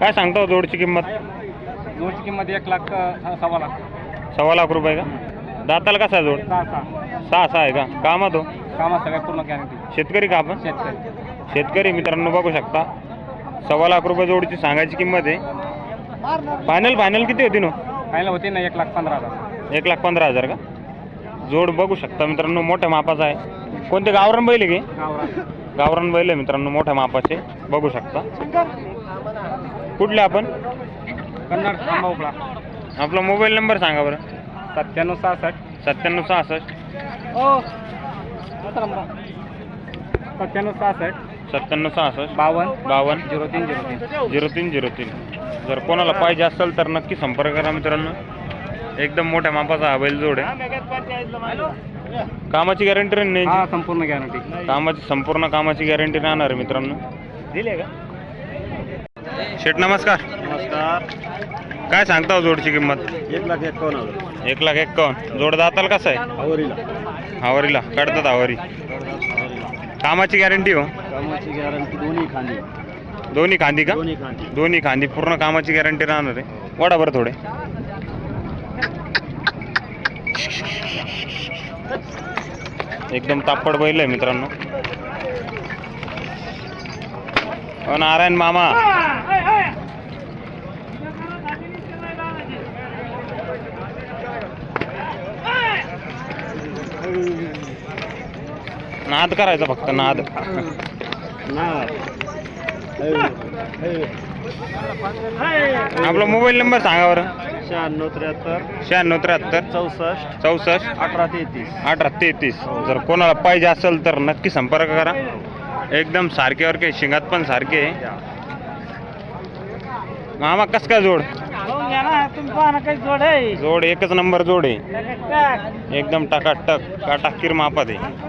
काय सांगता हो जोडची किंमत? जोडची किंमत एक लाख सव्वा लाख. सव्वा लाख रुपये का? दाताला कसा आहे जोड? सहा सहा. सहा सहा आहे का? कामात हो कामात सगळ्या पूर्ण गॅरंटी शेतकरी का आपण? शेतकरी. शेतकरी मित्रांनो बघू शकता. सव्वा लाख रुपये जोडची सांगायची किंमत आहे. फायनल फायनल किती होती नो? फायनल होती ना एक लाख पंधरा हजार. एक लाख पंधरा हजार का? जोड बघू शकता मित्रांनो मोठ्या मापाचा आहे. कोणते गावरान बैल आहे की? गावरान. गावरान बैल आहे मित्रांनो मोठ्या मापाचे. बघू शकता. कुठले आपण? कन्नड आपला मोबाईल नंबर सांगा बरं. सत्त्याण्णव सहासष्ट. सत्त्याण्णव सहासष्ट. सत्त्याण्णव सहासष्ट. सत्त्याण्णव सहासष्ट. बावन्न. बावन्न. झिरो तीन झिरो तीन. झिरो तीन झिरो तीन. जर कोणाला पाहिजे असेल तर नक्की संपर्क करा मित्रांनो. एकदम मोठ्या मापाचा हा बैल जोड आहे. कामाची गॅरंटी नाही हा संपूर्ण गॅरंटी. कामाची संपूर्ण कामाची गॅरंटी राहणार आहे मित्रांनो. दिले का? शेठ नमस्कार. नमस्कार. काय सांगता हो जोडची किंमत? एक लाख एकावन्न हजार. एक लाख एक्कावन्न. जोड दाताल कसं आहे? आवरीला. हावरीला काढतात हावरी कामाची गॅरंटी हो? कामाची गॅरंटी दोन्ही खाली दोन्ही खांदी का? दोन्ही खाली दोन्ही खांदी. पूर्ण कामाची गॅरंटी राहणार आहे. वडा बरं थोडे. एकदम तापड बैल आहे मित्रांनो. अ नारायण मामा. नाद करायचा फक्त नाद. आपला मोबाईल नंबर सांगा बरं. शहाण्णव त्र्याहत्तर. शहाण्णव त्र्याहत्तर. चौसष्ट. चौसष्ट. अठरा तेहतीस. अठरा तेहतीस. जर कोणाला पाहिजे असेल तर नक्की संपर्क करा. एकदम सारखेवर काही शिंगात पण सारखे. आहे. मामा कस काय जोड? जोड एकच नंबर जोड आहे. एकदम टकाटक काटाकीर मापात आहे.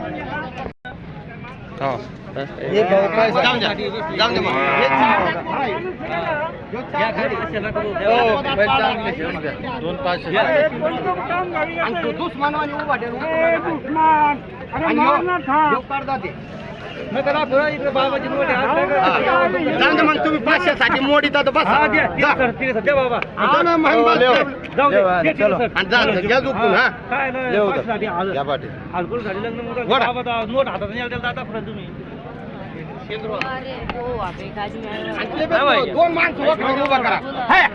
हो दोन पाचशे मग तुम्ही पाचशे साठी मोडी तर बस घ्या झोपून हा या पाठी अरे हो आपे काजी आणि ते बघ, दोन माणसं वरवर उभा करा हाय.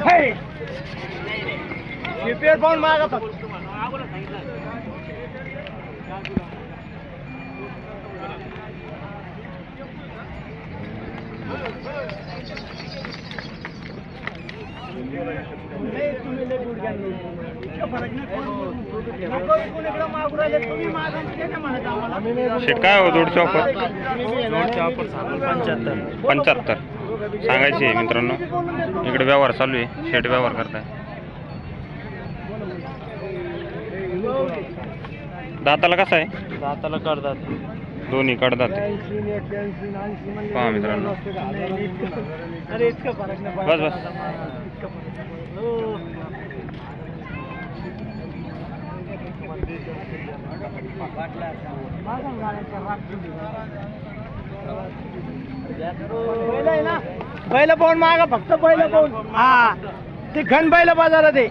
हाय. शिपेर पाहून मागा फक्त. शेट काय हो जोडची ऑफर पंच्याहत्तर. सांगायची आहे मित्रांनो. इकडे व्यवहार चालू आहे. शेट व्यवहार करताय. दाताला कसा आहे? दाताला करतात दोन्ही कडदात. पहा मित्रांनो. बस बस. बैल पाहून मागा फक्त बैल पाहून. हा. ते घन बैल बाजारात आहे.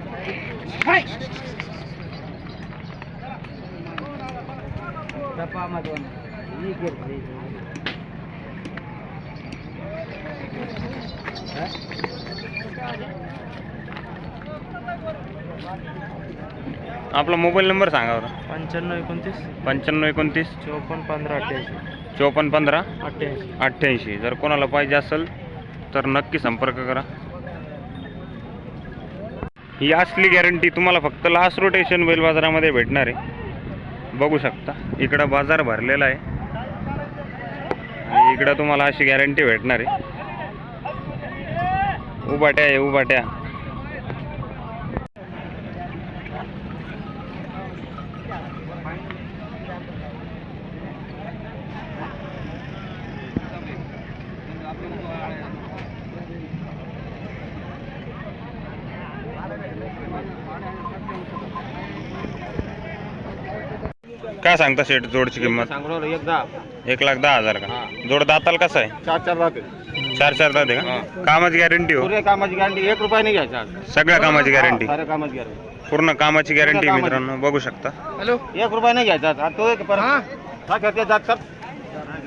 आपला मोबाईल नंबर सांगा बरं पंच्याण्णव एकोणतीस. पंच्याण्णव एकोणतीस. चोपन्न पंधरा अठ्ठ्याऐंशी. चोपन्न पंधरा. अठ्ठ्याऐंशी. अठ्ठ्याऐंशी. जर कोणाला पाहिजे असेल तर नक्की संपर्क करा. ही असली गॅरंटी तुम्हाला फक्त लास्ट रोटेशन बैल बाजारामध्ये भेटणार आहे. बघू शकता. इकडं बाजार भरलेला आहे. आणि इकडं तुम्हाला अशी गॅरंटी भेटणार आहे. उभाट्या आहे उभाट्या. काय सांगता शेट जोडची किंमत? सांगलो एकदा एक लाख दहा हजार का? जोड दाताल कसा आहे? चार चार राहते चार चार दाते का? कामाची गॅरंटी हो. पुरे कामाची गॅरंटी एक रुपया नाही घ्यायचा आज. सगळ्या कामाची गॅरंटी. साऱ्या कामाची गॅरंटी. पूर्ण कामाची गॅरंटी कामाची. मित्रांनो बघू शकता. हॅलो? एक रुपया नाही घ्यायचा आज. तो एक परत. हा. करते जात सर.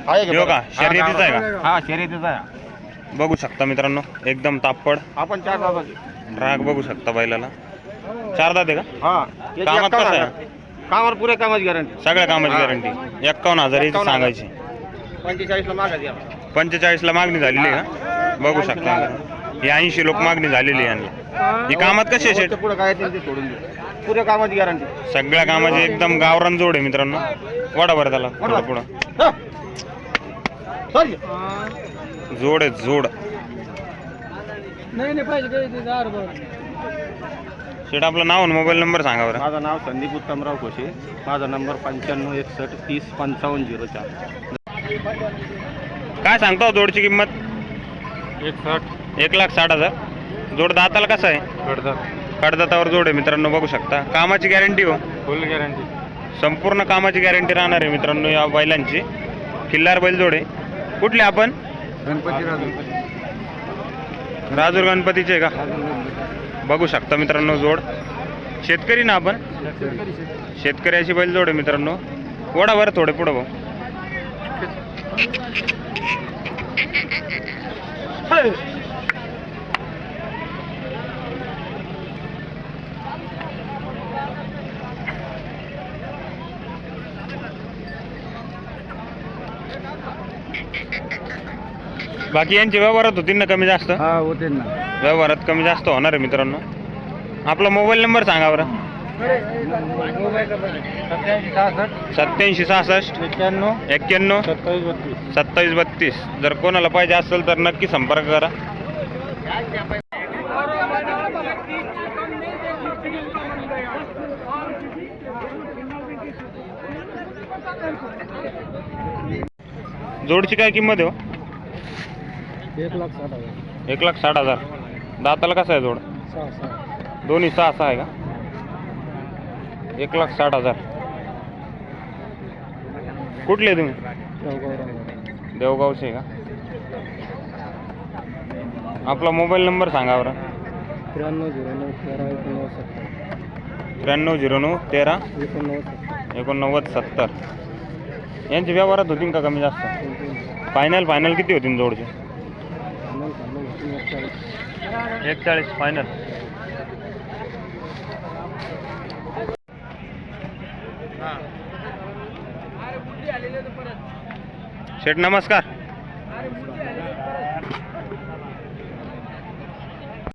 आहे ह्यो का? शर्यतीचा आहे का? हा शर्यतीचा आहे. बघू शकता मित्रांनो एकदम तापड. आपण चार दादाचे राग बघू शकता बैलाला. चार दाते का? हा कामात कसं आहे? कामावर पुरे कामाची गॅरंटी सगळ्या कामाची. गॅरंटी एक्कावन्न हजार याची. सांगायची. पंचेचाळीसला मागायची पंचेचाळीस ला मागणी झालेली आहे का बघू शकता ही ऐंशी लोक मागणी झालेली आहे यांना. ही कामात कशी आहे शेट पुढे काय येतील ते सोडून देऊ पुरे कामाची गॅरंटी सगळ्या कामाची एकदम गावरान जोड आहे मित्रांनो. वडा बरं त्याला थोडं पुढं. सॉरी. जोड आहे जोड. नाही नाही पाहिजे काही ते दहा रुपये. शेट आपलं नाव आणि मोबाईल नंबर सांगा बरं. माझं नाव संदीप उत्तमराव खोशे माझा नंबर पंच्याण्णव एकसष्ट तीस पंचावन्न झिरो चार. काय सांगतो जोडची किंमत? एकसष्ट. एक लाख साठ हजार. जोड दाताला कसं आहे? कडदार कडदातावर जोड आहे मित्रांनो बघू शकता. कामाची गॅरंटी हो. फुल गॅरंटी संपूर्ण कामाची गॅरंटी राहणार आहे मित्रांनो या बैलांची. किल्लार बैल जोड आहे. कुठले आपण? गणपती राजू. राजूर गणपतीचे का? बघू शकता मित्रांनो जोड. शेतकरी ना आपण? शेतकऱ्याची बैल जोड आहे मित्रांनो. ओढा बरं थोडे पुढं भाऊ बाकी यांचे व्यवहारात होतील ना कमी जास्त? हा होते ना. व्यवहारात कमी जास्त होणार आहे मित्रांनो. आपला मोबाईल नंबर सांगा बरं. सत्याऐंशी सहासष्ट. एक्क्याण्णव एक्क्याण्णव सत्तावीस बत्तीस सत्तावीस बत्तीस. जर कोणाला पाहिजे असेल तर नक्की संपर्क करा. जोडची काय किंमत आहे हो? एक लाख साठ हजार. एक लाख साठ हजार. दाताला कसं आहे जोड? सहा सहा. दोन्ही सहा सहा आहे का? एक लाख साठ हजार. कुठले तुम्ही? देवगावचे आहे का? आपला मोबाईल नंबर सांगा बरं. त्र्याण्णव झिरो नऊ तेरा एकोणनव्वद सत्तर. त्र्याण्णव झिरो नऊ तेरा एकोणनव्वद सत्तर. एकोणनव्वद सत्तर. यांचे व्यवहारात होतील का कमी जास्त? फायनल फायनल किती होतील जोडचे? एकचाळीस. फायनल शेठ नमस्कार.